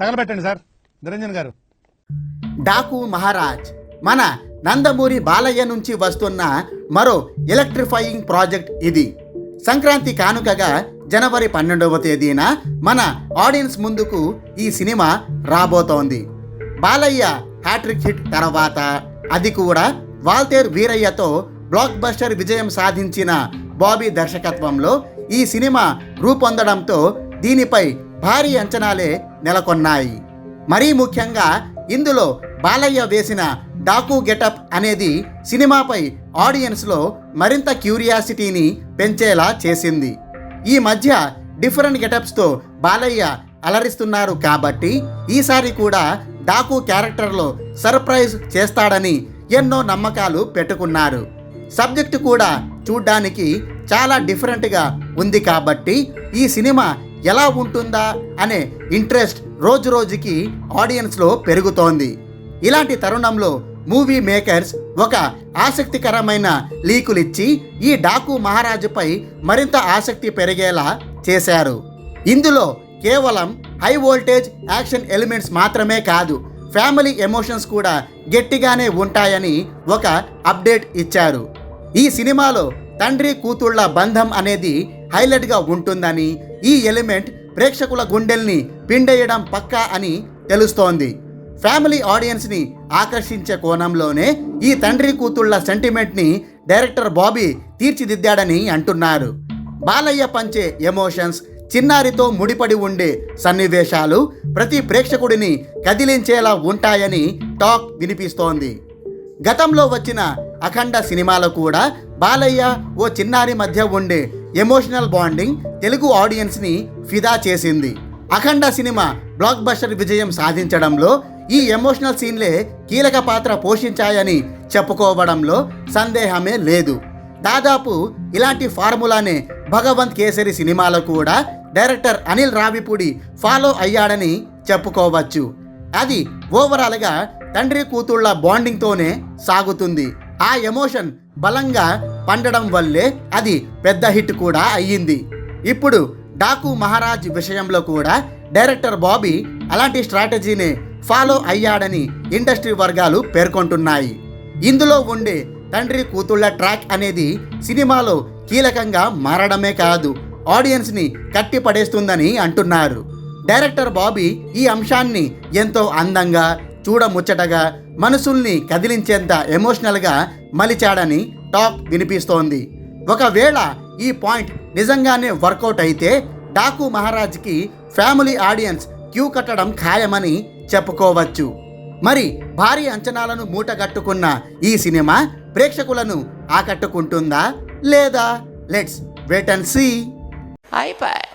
తగలబెట్టండి sir. Niranjan గారు. డాకు మహారాజ్ మన నందమూరి బాలయ్య నుంచి వస్తున్న మరో ఎలక్ట్రిఫైయింగ్ ప్రాజెక్ట్ ఇది. సంక్రాంతి కానుకగా జనవరి పన్నెండవ తేదీన మన ఆడియన్స్ ముందుకు ఈ సినిమా రాబోతోంది. బాలయ్య హ్యాట్రిక్ హిట్ తర్వాత అది కూడా వాల్తేర్ వీరయ్యతో బ్లాక్ బస్టర్ విజయం సాధించిన బాబీ దర్శకత్వంలో ఈ సినిమా రూపొందడంతో దీనిపై భారీ అంచనాలే నెలకొన్నాయి. మరీ ముఖ్యంగా ఇందులో బాలయ్య వేసిన డాకు గెటప్ అనేది సినిమాపై ఆడియన్స్లో మరింత క్యూరియాసిటీని పెంచేలా చేసింది. ఈ మధ్య డిఫరెంట్ గెటప్స్తో బాలయ్య అలరిస్తున్నారు కాబట్టి ఈసారి కూడా డాకు క్యారెక్టర్లో సర్ప్రైజ్ చేస్తాడని ఎన్నో నమ్మకాలు పెట్టుకున్నారు. సబ్జెక్టు కూడా చూడ్డానికి చాలా డిఫరెంట్గా ఉంది కాబట్టి ఈ సినిమా ఎలా ఉంటుందా అనే ఇంట్రెస్ట్ రోజు రోజుకి ఆడియన్స్లో పెరుగుతోంది. ఇలాంటి తరుణంలో మూవీ మేకర్స్ ఒక ఆసక్తికరమైన లీకులిచ్చి ఈ డాకు మహారాజుపై మరింత ఆసక్తి పెరిగేలా చేశారు. ఇందులో కేవలం హై వోల్టేజ్ యాక్షన్ ఎలిమెంట్స్ మాత్రమే కాదు ఫ్యామిలీ ఎమోషన్స్ కూడా గట్టిగానే ఉంటాయని ఒక అప్డేట్ ఇచ్చారు. ఈ సినిమాలో తండ్రి కూతుళ్ళ బంధం అనేది హైలైట్గా ఉంటుందని ఈ ఎలిమెంట్ ప్రేక్షకుల గుండెల్ని పిండేయడం పక్కా అని తెలుస్తోంది. ఫ్యామిలీ ఆడియన్స్ని ఆకర్షించే కోణంలోనే ఈ తండ్రి కూతుళ్ళ సెంటిమెంట్ని డైరెక్టర్ బాబీ తీర్చిదిద్దాడని అంటున్నారు. బాలయ్య పంచే ఎమోషన్స్ చిన్నారితో ముడిపడి ఉండే సన్నివేశాలు ప్రతి ప్రేక్షకుడిని కదిలించేలా ఉంటాయని టాక్ వినిపిస్తోంది. గతంలో వచ్చిన అఖండ సినిమాలో కూడా బాలయ్య ఓ చిన్నారి మధ్య ఉండే ఎమోషనల్ బాండింగ్ తెలుగు ఆడియన్స్ని ఫిదా చేసింది. అఖండ సినిమా బ్లాక్ బస్టర్ విజయం సాధించడంలో ఈ ఎమోషనల్ సీన్లే కీలక పాత్ర పోషించాయని చెప్పుకోవడంలో సందేహమే లేదు. దాదాపు ఇలాంటి ఫార్ములానే భగవంత్ కేసరి సినిమాలో కూడా డైరెక్టర్ అనిల్ రావిపూడి ఫాలో అయ్యాడని చెప్పుకోవచ్చు. అది ఓవరాల్గా తండ్రి కూతుళ్ళ బాండింగ్తోనే సాగుతుంది. ఆ ఎమోషన్ బలంగా పండడం వల్లే అది పెద్ద హిట్ కూడా అయ్యింది. ఇప్పుడు డాకు మహారాజ్ విషయంలో కూడా డైరెక్టర్ బాబీ అలాంటి స్ట్రాటజీనే ఫాలో అయ్యాడని ఇండస్ట్రీ వర్గాలు పేర్కొంటున్నాయి. ఇందులో ఉండే తండ్రి కూతుళ్ళ ట్రాక్ అనేది సినిమాలో కీలకంగా మారడమే కాదు ఆడియన్స్ని కట్టి పడేస్తుందని అంటున్నారు. డైరెక్టర్ బాబీ ఈ అంశాన్ని ఎంతో అందంగా చూడముచ్చటగా మనసుల్ని కదిలించేంత ఎమోషనల్గా మలిచాడని టాక్ వినిపిస్తోంది. ఒకవేళ ఈ పాయింట్ నిజంగానే వర్కౌట్ అయితే డాకు మహారాజ్కి ఫ్యామిలీ ఆడియన్స్ క్యూ కట్టడం ఖాయమని చెప్పుకోవచ్చు. మరి భారీ అంచనాలను మూటగట్టుకున్న ఈ సినిమా ప్రేక్షకులను ఆకట్టుకుంటుందా లేదా? లెట్స్ వెయిట్ అండ్ సీ అయిపోయి